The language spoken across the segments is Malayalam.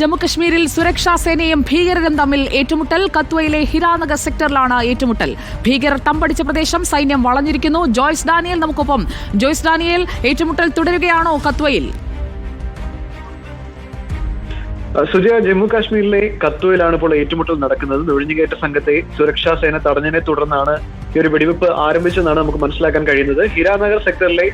ജമ്മുകശ്മീരിൽ സുരക്ഷാ സേനയും ഭീകരരും തമ്മിൽ ഏറ്റുമുട്ടൽ. കത്വയിലെ ഹിരാനഗർ സെക്ടറിലാണ് ഏറ്റുമുട്ടൽ. ഭീകരർ തമ്പടിച്ച പ്രദേശം സൈന്യം വളഞ്ഞിരിക്കുന്നു. ജോയ്സ് ഡാനിയൽ നമുക്കൊപ്പം. ജോയ്സ് ഡാനിയൽ ഏറ്റുമുട്ടൽ തുടരുകയാണോ കത്വയിൽ? സുജയ ജമ്മു കാശ്മീരിലെ കത്വയിലാണ് ഇപ്പോൾ ഏറ്റുമുട്ടൽ നടക്കുന്നത്. നുഴഞ്ഞുകയറ്റ സംഘത്തെ സുരക്ഷാ സേന തടഞ്ഞതിനെ തുടർന്നാണ് ഈ ഒരു വെടിവെപ്പ് ആരംഭിച്ചതെന്നാണ് നമുക്ക് മനസ്സിലാക്കാൻ കഴിയുന്നത്. ഹിരാനഗർ സെക്ടറിലെ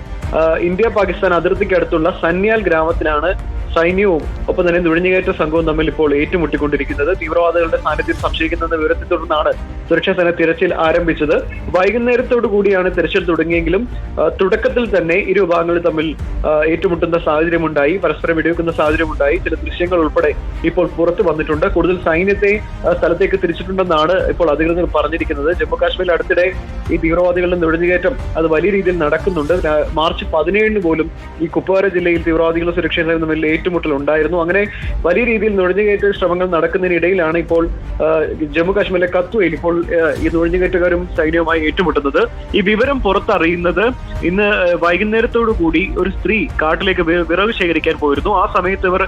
ഇന്ത്യ പാകിസ്ഥാൻ അതിർത്തിക്ക് അടുത്തുള്ള സന്യാൽ ഗ്രാമത്തിലാണ് സൈന്യവും ഒപ്പം തന്നെ നുഴഞ്ഞുകയറ്റ സംഘവും തമ്മിൽ ഇപ്പോൾ ഏറ്റുമുട്ടിക്കൊണ്ടിരിക്കുന്നത്. തീവ്രവാദികളുടെ സാന്നിധ്യം സംശയിക്കുന്ന വിവരത്തെ തുടർന്നാണ് സുരക്ഷാ സേന തിരച്ചിൽ ആരംഭിച്ചത്. വൈകുന്നേരത്തോടു കൂടിയാണ് തിരച്ചിൽ തുടങ്ങിയെങ്കിലും തുടക്കത്തിൽ തന്നെ ഇരു വിഭാഗങ്ങൾ തമ്മിൽ ഏറ്റുമുട്ടുന്ന സാഹചര്യമുണ്ടായി. പരസ്പരം വെടിവെക്കുന്ന സാഹചര്യമുണ്ടായി. ചില ദൃശ്യങ്ങൾ ഉൾപ്പെടെ ഇപ്പോൾ പുറത്തു വന്നിട്ടുണ്ട്. കൂടുതൽ സൈന്യത്തെ സ്ഥലത്തേക്ക് തിരിച്ചിട്ടുണ്ടെന്നാണ് ഇപ്പോൾ അധികൃതർ പറഞ്ഞിരിക്കുന്നത്. ജമ്മു കാശ്മീരിൽ അടുത്തിടെ ഈ തീവ്രവാദികളുടെ നുഴഞ്ഞുകയറ്റം അത് വലിയ രീതിയിൽ നടക്കുന്നുണ്ട്. മാർച്ച് പതിനേഴിന് പോലും ഈ കുപ്വാര ജില്ലയിൽ തീവ്രവാദികളുടെ സുരക്ഷാ സേനയും തമ്മിൽ ഏറ്റുമുട്ടൽ ഉണ്ടായിരുന്നു അങ്ങനെ വലിയ രീതിയിൽ നുഴഞ്ഞുകയറ്റ ശ്രമങ്ങൾ നടക്കുന്നതിനിടയിലാണ് ഇപ്പോൾ ജമ്മു കാശ്മീരിലെ കത്വയിൽ ഇപ്പോൾ ഈ നുഴഞ്ഞുകയറ്റക്കാരും സൈന്യവുമായി ഏറ്റുമുട്ടുന്നത്. ഈ വിവരം പുറത്തറിയുന്നത് ഇന്ന് വൈകുന്നേരത്തോടു കൂടി ഒരു സ്ത്രീ കാട്ടിലേക്ക് വിറവ് ശേഖരിക്കാൻ പോയിരുന്നു. ആ സമയത്ത് ഇവർ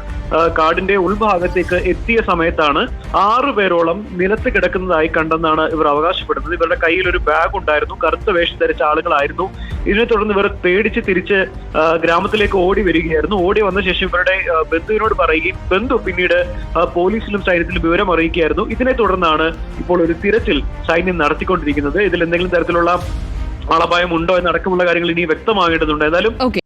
കാടിന്റെ ഉൾഭാഗത്തേക്ക് എത്തിയ സമയത്താണ് ആറു പേരോളം നിലത്ത് കിടക്കുന്നതായി കണ്ടെന്നാണ് ഇവർ അവകാശപ്പെടുന്നത്. ഇവരുടെ കയ്യിൽ ഒരു ബാഗ് ഉണ്ടായിരുന്നു കറുത്ത വേഷം ധരിച്ച ആളുകളായിരുന്നു. ഇതിനെ തുടർന്ന് ഇവർ പേടിച്ച് തിരിച്ച് ഗ്രാമത്തിലേക്ക് ഓടി വരികയായിരുന്നു. ഓടി വന്ന ശേഷം ഇവരുടെ ബന്ധുവിനോട് പറയുകയും ബന്ധു പിന്നീട് പോലീസിലും സൈന്യത്തിലും വിവരം അറിയിക്കുകയായിരുന്നു. ഇതിനെ തുടർന്നാണ് ഇപ്പോൾ ഒരു തിരച്ചിൽ സൈന്യം നടത്തിക്കൊണ്ടിരിക്കുന്നത്. ഇതിൽ എന്തെങ്കിലും തരത്തിലുള്ള ആളപായം ഉണ്ടോ എന്നടക്കമുള്ള കാര്യങ്ങൾ ഇനി വ്യക്തമാകേണ്ടതുണ്ട്. ഓക്കെ